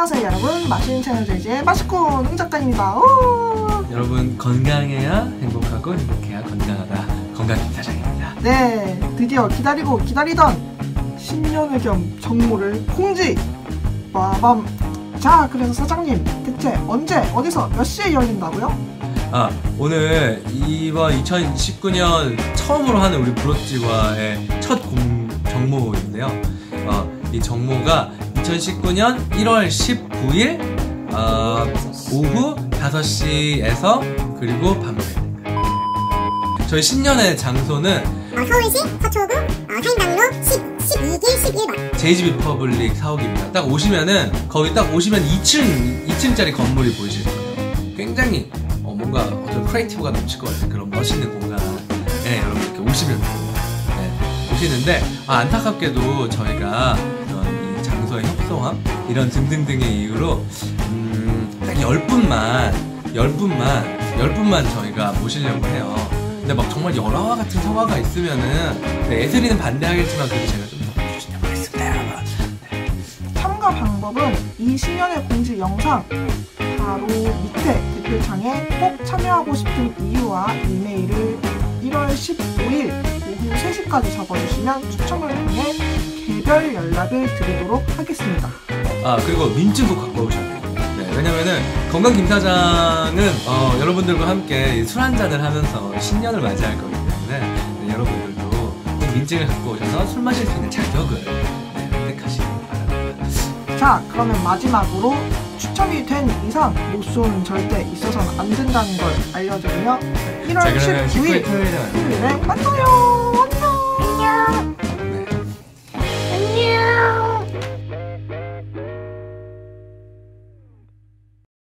안녕하세요 여러분 맛있는 채널 제이의 맛있고 농 작가입니다 오! 여러분 건강해야 행복하고 행복해야 건강하다 건강 김사장입니다. 네 드디어 기다리고 기다리던 신년의 겸 정모를 공지 빠밤 자 그래서 사장님 대체 언제 어디서 몇 시에 열린다고요? 아 오늘 이번 2019년 처음으로 하는 우리 브로찌와의 첫 공, 정모인데요. 어, 이 정모가 2019년 1월 19일 어, 오후 5시에서 그리고 밤새 저희 신년의 장소는 어, 서울시 서초구 어, 타임당로 10, 12길 11번 제이지비 퍼블릭 사옥입니다. 딱 오시면은 거기 딱 오시면 2층 2층짜리 건물이 보이실 거예요. 굉장히 어, 뭔가 어떤 크리에이티브가 넘칠 것 같은 그런 멋있는 공간에 여러분 이렇게 오시면 네, 오시는데 아, 안타깝게도 저희가 장소의 협소함 이런 등등등의 이유로 음, 딱 10분만 10분만 10분만 저희가 모시려고 해요. 근데 막 정말 열화와 같은 성화가 있으면은 네, 애슬이는 반대하겠지만 그래도 제가 좀더 해주시냐고 했습니다 여러분. 참가 방법은 이 신년의 공지 영상 바로 밑에 댓글창에 꼭 참여하고 싶은 이유와 이메일을 1월 15일 오후 3시까지 적어주시면 추첨을 통해 개별 연락을 드리도록 하겠습니다. 아 그리고 민증도 갖고 오셔야 돼요. 네, 왜냐면은 건강 김 사장은 어, 여러분들과 함께 술 한 잔을 하면서 신년을 맞이할 거기 때문에 네, 여러분들도 꼭 민증을 갖고 오셔서 술 마실 수 있는 자격을 네, 획득하시기 바랍니다. 자, 그러면 마지막으로 추첨이 된 이상 못쏘는 절대 있어서는 안 된다는 걸 알려드리며 1월 자 그러면 19일 19일 토요일에 만나요. 토요일에 만나요.